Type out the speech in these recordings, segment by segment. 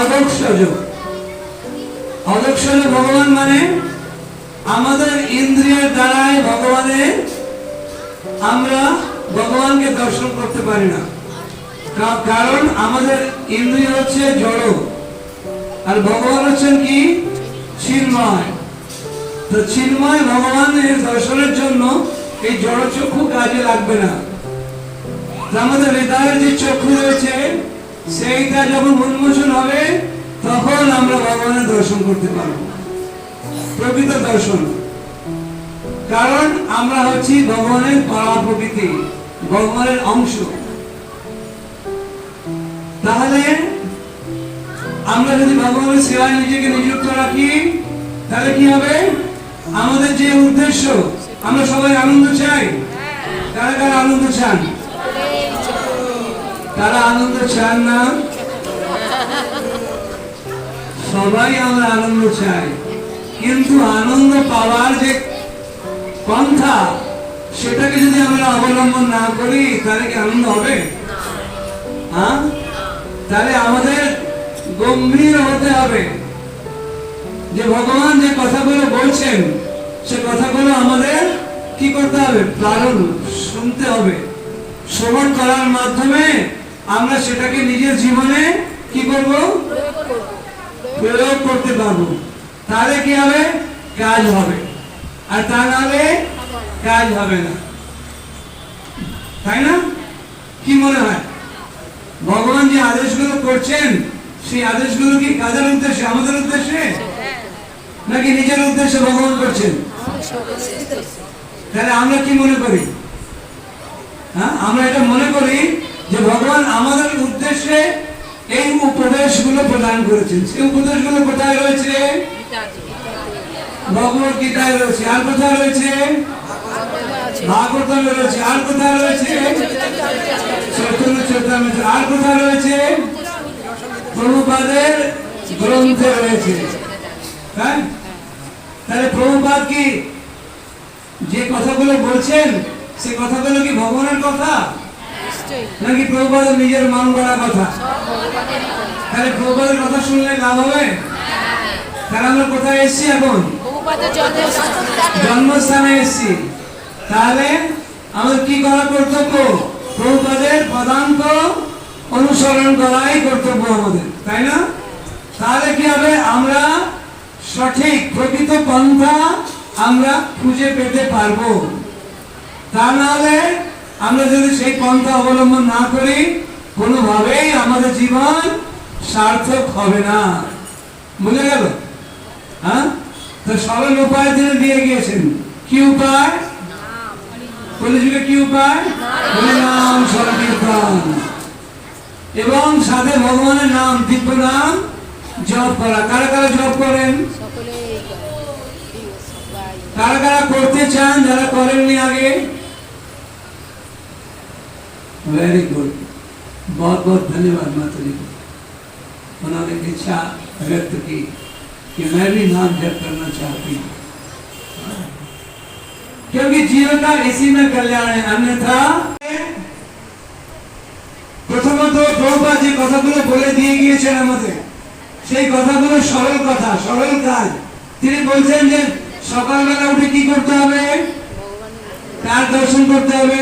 অদক্ষজ অদক্ষজ ভগবান মানে আমাদের ইন্দ্রিয়ের দ্বারাই ভগবানের আমরা ভগবানকে দর্শন করতে পারি না। কারণ আমাদের ইন্দ্রিয় হচ্ছে জড়। আর ভগবান হচ্ছেন কি? চিন্ময়। তো চিন্ময় ভগবানের দর্শনের জন্য এই জড় চক্ষু কাজে লাগবে না। আমাদের হৃদয়ের যে চক্ষু রয়েছে সেইটা যখন উন্মোচন হবে, তখন আমরা ভগবানের দর্শন করতে পারব। প্রকৃত দর্শন। কারণ আমরা হচ্ছি ভগবানের পাড়া প্রকৃতি ভগবানের অংশ। তাহলে আমরা যদি ভগবানের সেবায় নিজেকে নিযুক্ত রাখি, তাহলে কি হবে? আমাদের যে উদ্দেশ্য, আমরা সবাই আনন্দ চাই। কারা কারা আনন্দ চান? তারা আনন্দ চান না? সবাই আমরা আনন্দ চাই। কিন্তু আনন্দ পাওয়ার যে পন্থা, সেটাকে যদি আমরা অবলম্বন না করি, তাহলে কি আনন্দ হবে? হ্যাঁ? তাহলে আমাদের গম্ভীর হতে হবে। যে ভগবান যে কথাগুলো বলছেন, সে কথাগুলো আমাদের কি করতে হবে? পালন, শুনতে হবে। শ্রবণ করার মাধ্যমে আমরা সেটাকে নিজের জীবনে কি করব? প্রয়োগ করতে পারব। তাহলে কি হবে? কাজ হবে। আর তা নাহলে কাজ হবে না। তাই না? কি মনে হয়? ভগবান যে আদেশগুলো করছেন, সেই আদেশগুলো কি কাজের উদ্দেশ্যে, আমাদের উদ্দেশ্যে? নাকি নিজের উদ্দেশ্যে ভগবান করছেন? তাহলে আমরা কি মনে করি? হ্যাঁ আমরা এটা মনে করি যে ভগবান আমাদের উদ্দেশ্যে এই উপদেশগুলো প্রদান করেছেন। সেই উপদেশগুলো কোথায় রয়েছে? ভগবত গীতায় রয়েছে। আর কোথায় রয়েছে? ভাগবতমে রয়েছে। আর কোথায় রয়েছে? চৈতন্য চৈতন্য আর কোথায় রয়েছে? প্রভুপাদের গ্রন্থে রয়েছে। হ্যাঁ? তাহলে প্রভুপাদ কি যে কথাগুলো বলছেন, সে কথাগুলো কি ভগবানের কথা? নাকি প্রভুপাদের নিজের মন গড়া কথা? তাহলে প্রভুপাদের কথা শুনলে লাভ হবে? তাহলে আমরা কোথায় এসেছি এখন? জন্মস্থানে এসেছি। তাহলে আমাদের কি করা কর্তব্য? প্রভুপাদের পদাঙ্ক অনুসরণ করাই কর্তব্য আমাদের তাই না? তাহলে কি হবে? আমরা সঠিক প্রকৃত পন্থা আমরা খুঁজে পেতে পারব। তা নাহলে আমরা যদি সেই পন্থা অবলম্বন না করি কোনোভাবেই আমাদের জীবন সার্থক হবে না। বুঝে গেল? হ্যাঁ? তো সরল উপায় তিনি দিয়ে গিয়েছেন। কি উপায়? কলিযুগে কি উপায়? সংকীর্তন এবং সাথে ভগবানের নাম দিব্য নাম জপ করা। কারা কারা জপ করেন? কারা কারা করতে চান যারা করেননি আগে? वेरी गुड बहुत बहुत धन्यवाद माता जी को उन्होंने इच्छा व्यक्त की कि मैं भी नाम जप करना चाहती हूँ क्योंकि जीवन का इसी में कल्याण है अन्यथा প্রথমত প্রভুপা যে কথাগুলো বলে দিয়ে গিয়েছেন আমাদের সেই কথাগুলো সরল কথা সরল কাজ তিনি বলছেন যে সকালবেলা উঠে কি করতে হবে কার দর্শন করতে হবে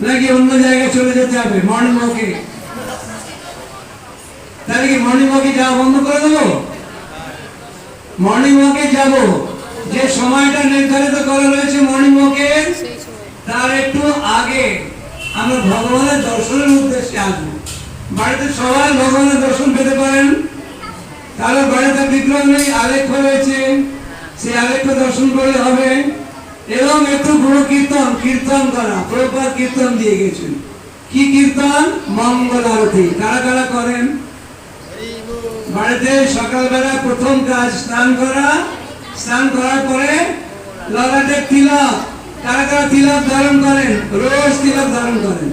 নাকি অন্য জায়গায় চলে যেতে হবে? মর্নিং তাহলে কি মর্নিং যাওয়া বন্ধ করে দেবো? মর্নিং যাব। যে সময়টা নির্ধারিত করা রয়েছে মর্নিং তার একটু আগে আমরা ভগবানের দর্শনের উদ্দেশ্যে আসব। বাড়িতে সবাই ভগবানের দর্শন পেতে পারেন। তাহলে বাড়িতে বিগ্রহ নেই, আলেখ্য রয়েছে। সেই আলেখ্য দর্শন করলে হবে। এবং একটু গুরু কীর্তন কীর্তন করা। প্রপাত কীর্তন দিয়ে গেছেন। কি কীর্তন? মঙ্গল আরতি। কারা কারা করেন? বাড়িতে সকালবেলা প্রথম কাজ, স্নান করা। স্নান করার পরে ললাটে তিলক। কারা কারা তিলক ধারণ করেন? রোজ তিলক ধারণ করেন।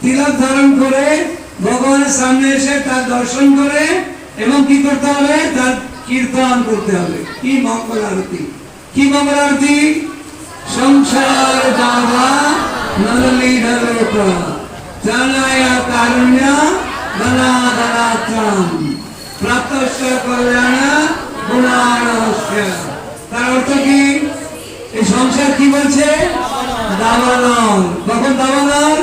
তিলক ধারণ করে ভগবানের সামনে এসে তার দর্শন করে এবং কি করতে হবে? তার কীর্তন করতে হবে। কি মঙ্গল আরতি। কি আরতি সংসার দাবা নললী ঢলোকা জানায়া অর্থম প্রাপ্তস্য কল্যাণ তার অর্থ কি? এই সংসার কি বলছে? দাবানল। কখন দাবানল?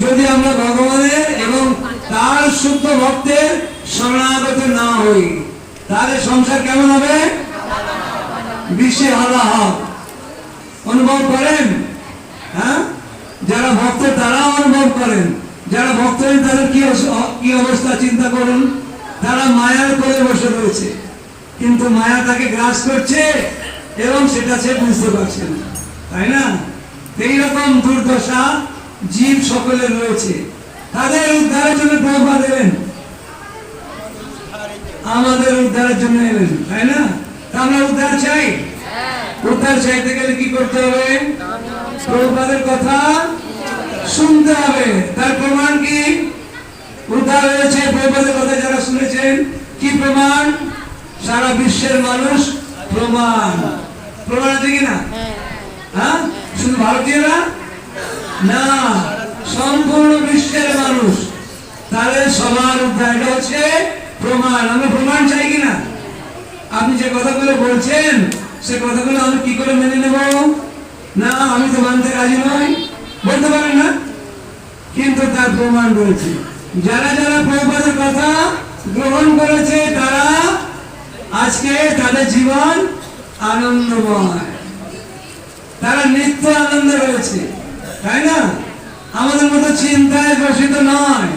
যদি আমরা ভগবানের এবং তার শুদ্ধ ভক্তের শরণাগত না হই, তাহলে সংসার কেমন হবে? বিশ্বে হলাহল অনুভব করেন? হ্যাঁ? যারা ভক্ত তারা অনুভব করেন। যারা ভক্ত তাদের কি কি অবস্থা চিন্তা করুন। তারা মায়ার কোলে বসে রয়েছে। কিন্তু মায়া তাকে গ্রাস করছে এবং সেটা সে বুঝতে পারছে না। তাই না? এইরকম দুর্দশা জীব সকলের রয়েছে। তাদের উদ্ধারের জন্য দেবেন। আমাদের উদ্ধারের জন্য এলেন, তাই না? আমরা উদ্ধার চাই। উদ্ধার চাইতে গেলে কি করতে হবে? প্রভুপাদের কথা শুনতে হবে। তার প্রমাণ কি? উদ্ধার হয়েছে প্রভুপাদের কথা যারা শুনেছেন। কি প্রমাণ? সারা বিশ্বের মানুষ প্রমাণ। প্রমাণ আছে কি না হ্যাঁ? শুধু ভারতীয়রা? না, সম্পূর্ণ বিশ্বের মানুষ। তাহলে সবার উদ্ধার হচ্ছে প্রমাণ। আমরা প্রমাণ চাই কিনা? আপনি যে কথাগুলো বলছেন, সে কথাগুলো আমি কি করে মেনে নেব? না, আমি তো মানতে রাজি নই। বলতে পারেন না? কিন্তু তার প্রমাণ রয়েছে। যারা যারা প্রভুপাদের কথা গ্রহণ করেছে, তারা আজকে তাদের জীবন আনন্দময়। তারা নিত্য আনন্দে রয়েছে, তাই না? আমাদের মতো চিন্তায় গ্রসিত নয়।